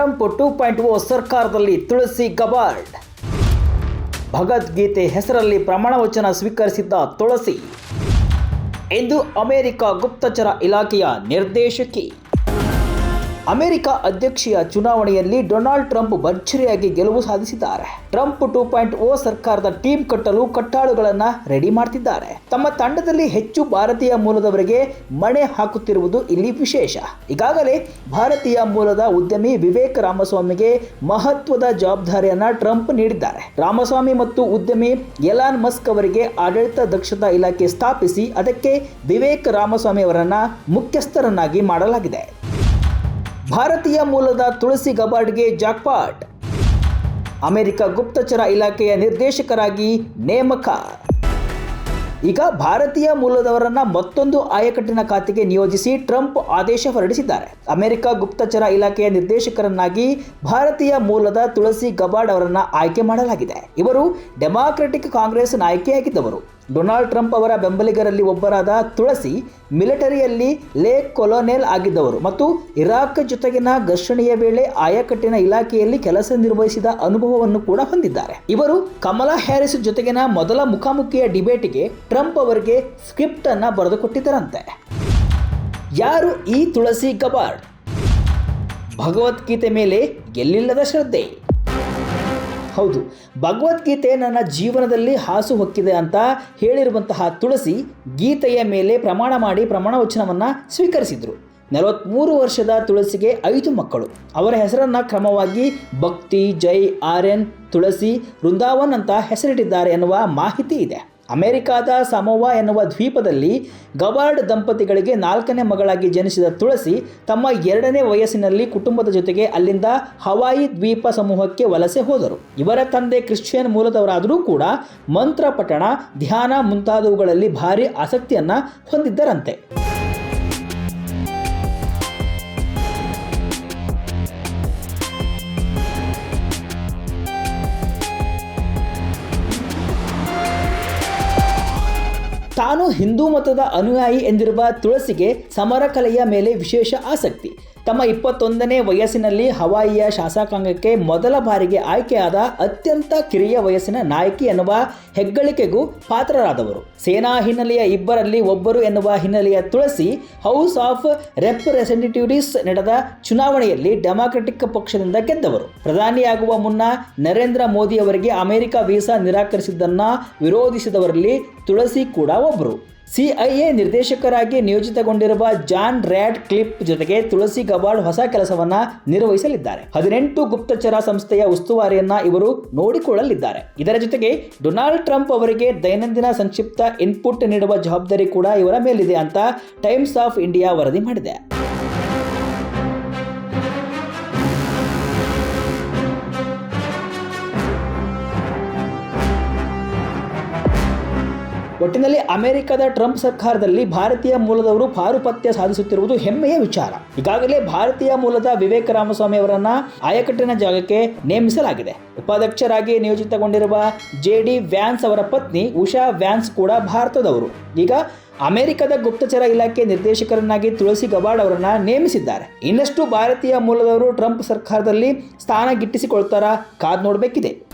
Trump two point ಓ ಸರ್ಕಾರದಲ್ಲಿ ತುಳಸಿ ಗಬಾರ್ಡ್ ಭಗವದ್ಗೀತೆ ಹೆಸರಲ್ಲಿ ಪ್ರಮಾಣ ವಚನ ಸ್ವೀಕರಿಸಿದ್ದ ತುಳಸಿ. ಎಂದು ಅಮೆರಿಕ ಗುಪ್ತಚರ ಇಲಾಖೆಯ ನಿರ್ದೇಶಕಿ. ಅಮೆರಿಕ ಅಧ್ಯಕ್ಷೀಯ ಚುನಾವಣೆಯಲ್ಲಿ ಡೊನಾಲ್ಡ್ ಟ್ರಂಪ್ ಭರ್ಜರಿಯಾಗಿ ಗೆಲುವು ಸಾಧಿಸಿದ್ದಾರೆ. ಟ್ರಂಪ್ ಟೂ ಪಾಯಿಂಟ್ ಓ ಸರ್ಕಾರದ ಟೀಮ್ ಕಟ್ಟಲು ಕಟ್ಟಾಳುಗಳನ್ನು ರೆಡಿ ಮಾಡ್ತಿದ್ದಾರೆ. ತಮ್ಮ ತಂಡದಲ್ಲಿ ಹೆಚ್ಚು ಭಾರತೀಯ ಮೂಲದವರಿಗೆ ಮಣೆ ಹಾಕುತ್ತಿರುವುದು ಇಲ್ಲಿ ವಿಶೇಷ. ಈಗಾಗಲೇ ಭಾರತೀಯ ಮೂಲದ ಉದ್ಯಮಿ ವಿವೇಕ್ ರಾಮಸ್ವಾಮಿಗೆ ಮಹತ್ವದ ಜವಾಬ್ದಾರಿಯನ್ನ ಟ್ರಂಪ್ ನೀಡಿದ್ದಾರೆ. ರಾಮಸ್ವಾಮಿ ಮತ್ತು ಉದ್ಯಮಿ ಎಲಾನ್ ಮಸ್ಕ್ ಅವರಿಗೆ ಆಡಳಿತ ದಕ್ಷತಾ ಇಲಾಖೆ ಸ್ಥಾಪಿಸಿ ಅದಕ್ಕೆ ವಿವೇಕ್ ರಾಮಸ್ವಾಮಿ ಅವರನ್ನ ಮುಖ್ಯಸ್ಥರನ್ನಾಗಿ ಮಾಡಲಾಗಿದೆ. ಭಾರತೀಯ ಮೂಲದ ತುಳಸಿ ಗಬಾಡ್ಗೆ ಜಾಕ್ಪಾಟ್. ಅಮೆರಿಕ ಗುಪ್ತಚರ ಇಲಾಖೆಯ ನಿರ್ದೇಶಕರಾಗಿ ನೇಮಕ. ಈಗ ಭಾರತೀಯ ಮೂಲದವರನ್ನ ಮತ್ತೊಂದು ಆಯಕಟ್ಟಿನ ಖಾತೆಗೆ ನಿಯೋಜಿಸಿ ಟ್ರಂಪ್ ಆದೇಶ ಹೊರಡಿಸಿದ್ದಾರೆ. ಅಮೆರಿಕ ಗುಪ್ತಚರ ಇಲಾಖೆಯ ನಿರ್ದೇಶಕರನ್ನಾಗಿ ಭಾರತೀಯ ಮೂಲದ ತುಳಸಿ ಗಬಾಡ್ ಅವರನ್ನ ಆಯ್ಕೆ ಮಾಡಲಾಗಿದೆ. ಇವರು ಡೆಮಾಕ್ರೆಟಿಕ್ ಕಾಂಗ್ರೆಸ್ ನಾಯಕಿಯಾಗಿದ್ದವರು. ಡೊನಾಲ್ಡ್ ಟ್ರಂಪ್ ಅವರ ಬೆಂಬಲಿಗರಲ್ಲಿ ಒಬ್ಬರಾದ ತುಳಸಿ ಮಿಲಿಟರಿಯಲ್ಲಿ ಲೇ ಕೊಲೊನೆಲ್ ಆಗಿದ್ದವರು ಮತ್ತು ಇರಾಕ್ ಜೊತೆಗಿನ ಘರ್ಷಣೆಯ ವೇಳೆ ಆಯಕಟ್ಟಿನ ಇಲಾಖೆಯಲ್ಲಿ ಕೆಲಸ ನಿರ್ವಹಿಸಿದ ಅನುಭವವನ್ನು ಕೂಡ ಹೊಂದಿದ್ದಾರೆ. ಇವರು ಕಮಲಾ ಹ್ಯಾರಿಸ್ ಜೊತೆಗಿನ ಮೊದಲ ಮುಖಾಮುಖಿಯ ಡಿಬೇಟ್ಗೆ ಟ್ರಂಪ್ ಅವರಿಗೆ ಸ್ಕ್ರಿಪ್ಟ್ ಅನ್ನ ಬರೆದುಕೊಟ್ಟಿದ್ದರಂತೆ. ಯಾರು ಈ ತುಳಸಿ ಕಬಾರ್ಡ್? ಭಗವದ್ಗೀತೆ ಮೇಲೆ ಎಲ್ಲಿಲ್ಲದ ಶ್ರದ್ಧೆ? ಹೌದು, ಭಗವದ್ಗೀತೆ ನನ್ನ ಜೀವನದಲ್ಲಿ ಹಾಸು ಹೊಕ್ಕಿದೆ ಅಂತ ಹೇಳಿರುವಂತಹ ತುಳಸಿ ಗೀತೆಯ ಮೇಲೆ ಪ್ರಮಾಣ ಮಾಡಿ ಪ್ರಮಾಣ ವಚನವನ್ನು ಸ್ವೀಕರಿಸಿದರು. ನಲವತ್ತ್ಮೂರು ವರ್ಷದ ತುಳಸಿಗೆ ಐದು ಮಕ್ಕಳು. ಅವರ ಹೆಸರನ್ನು ಕ್ರಮವಾಗಿ ಭಕ್ತಿ, ಜೈ, ಆರ್ಯನ್, ತುಳಸಿ, ವೃಂದಾವನ್ ಅಂತ ಹೆಸರಿಟ್ಟಿದ್ದಾರೆ ಎನ್ನುವ ಮಾಹಿತಿ ಇದೆ. ಅಮೆರಿಕಾದ ಸಮೋವಾ ಎನ್ನುವ ದ್ವೀಪದಲ್ಲಿ ಗಬಾರ್ಡ್ ದಂಪತಿಗಳಿಗೆ ನಾಲ್ಕನೇ ಮಗಳಾಗಿ ಜನಿಸಿದ ತುಳಸಿ ತಮ್ಮ ಎರಡನೇ ವಯಸ್ಸಿನಲ್ಲಿ ಕುಟುಂಬದ ಜೊತೆಗೆ ಅಲ್ಲಿಂದ ಹವಾಯಿ ದ್ವೀಪ ಸಮೂಹಕ್ಕೆ ವಲಸೆ ಹೋದರು. ಇವರ ತಂದೆ ಕ್ರಿಶ್ಚಿಯನ್ ಮೂಲದವರಾದರೂ ಕೂಡ ಮಂತ್ರ ಪಠಣ, ಧ್ಯಾನ ಮುಂತಾದವುಗಳಲ್ಲಿ ಭಾರಿ ಆಸಕ್ತಿಯನ್ನು ಹೊಂದಿದ್ದರಂತೆ. ತಾನು ಹಿಂದೂ ಮತದ ಅನುಯಾಯಿ ಎಂದಿರುವ ತುಳಸಿಗೆ ಸಮರ ಕಲೆಯ ಮೇಲೆ ವಿಶೇಷ ಆಸಕ್ತಿ. ತಮ್ಮ ಇಪ್ಪತ್ತೊಂದನೇ ವಯಸ್ಸಿನಲ್ಲಿ ಹವಾಯಿಯ ಶಾಸಕಾಂಗಕ್ಕೆ ಮೊದಲ ಬಾರಿಗೆ ಆಯ್ಕೆಯಾದ ಅತ್ಯಂತ ಕಿರಿಯ ವಯಸ್ಸಿನ ನಾಯಕಿ ಎನ್ನುವ ಹೆಗ್ಗಳಿಕೆಗೂ ಪಾತ್ರರಾದವರು. ಸೇನಾ ಹಿನ್ನೆಲೆಯ ಇಬ್ಬರಲ್ಲಿ ಒಬ್ಬರು ಎನ್ನುವ ಹಿನ್ನೆಲೆಯ ತುಳಸಿ, ಹೌಸ್ ಆಫ್ ರೆಪ್ರೆಸೆಂಟೇಟಿವ್ಸ್ ನಡೆದ ಚುನಾವಣೆಯಲ್ಲಿ ಡೆಮಾಕ್ರೆಟಿಕ್ ಪಕ್ಷದಿಂದ ಗೆದ್ದವರು. ಪ್ರಧಾನಿಯಾಗುವ ಮುನ್ನ ನರೇಂದ್ರ ಮೋದಿ ಅವರಿಗೆ ಅಮೆರಿಕ ವೀಸಾ ನಿರಾಕರಿಸಿದ್ದನ್ನ ವಿರೋಧಿಸಿದವರಲ್ಲಿ ತುಳಸಿ ಕೂಡ ಒಬ್ಬರು ಸಿಐಎ ನಿರ್ದೇಶಕರಾಗಿ ನಿಯೋಜಿತಗೊಂಡಿರುವ ಜಾನ್ ರ್ಯಾಡ್ ಕ್ಲಿಪ್ ಜೊತೆಗೆ ತುಳಸಿ ಗಬಾಳ್ ಹೊಸ ಕೆಲಸವನ್ನ ನಿರ್ವಹಿಸಲಿದ್ದಾರೆ. ಹದಿನೆಂಟು ಗುಪ್ತಚರ ಸಂಸ್ಥೆಯ ಉಸ್ತುವಾರಿಯನ್ನ ಇವರು ನೋಡಿಕೊಳ್ಳಲಿದ್ದಾರೆ. ಇದರ ಜೊತೆಗೆ ಡೊನಾಲ್ಡ್ ಟ್ರಂಪ್ ಅವರಿಗೆ ದೈನಂದಿನ ಸಂಕ್ಷಿಪ್ತ ಇನ್ಪುಟ್ ನೀಡುವ ಜವಾಬ್ದಾರಿ ಕೂಡ ಇವರ ಮೇಲಿದೆ ಅಂತ ಟೈಮ್ಸ್ ಆಫ್ ಇಂಡಿಯಾ ವರದಿ ಮಾಡಿದೆ. ಒಟ್ಟಿನಲ್ಲಿ ಅಮೆರಿಕದ ಟ್ರಂಪ್ ಸರ್ಕಾರದಲ್ಲಿ ಭಾರತೀಯ ಮೂಲದವರು ಪಾರುಪತ್ಯ ಸಾಧಿಸುತ್ತಿರುವುದು ಹೆಮ್ಮೆಯ ವಿಚಾರ. ಈಗಾಗಲೇ ಭಾರತೀಯ ಮೂಲದ ವಿವೇಕ ರಾಮಸ್ವಾಮಿ ಅವರನ್ನ ಆಯಕಟ್ಟಿನ ಜಾಗಕ್ಕೆ ನೇಮಿಸಲಾಗಿದೆ. ಉಪಾಧ್ಯಕ್ಷರಾಗಿ ನಿಯೋಜಿತಗೊಂಡಿರುವ ಜೆ ಡಿ ವ್ಯಾನ್ಸ್ ಅವರ ಪತ್ನಿ ಉಷಾ ವ್ಯಾನ್ಸ್ ಕೂಡ ಭಾರತದವರು. ಈಗ ಅಮೆರಿಕದ ಗುಪ್ತಚರ ಇಲಾಖೆ ನಿರ್ದೇಶಕರನ್ನಾಗಿ ತುಳಸಿ ಗವಾಡ್ ಅವರನ್ನ ನೇಮಿಸಿದ್ದಾರೆ. ಇನ್ನಷ್ಟು ಭಾರತೀಯ ಮೂಲದವರು ಟ್ರಂಪ್ ಸರ್ಕಾರದಲ್ಲಿ ಸ್ಥಾನ ಗಿಟ್ಟಿಸಿಕೊಳ್ತಾರಾ ಕಾದ್ ನೋಡಬೇಕಿದೆ.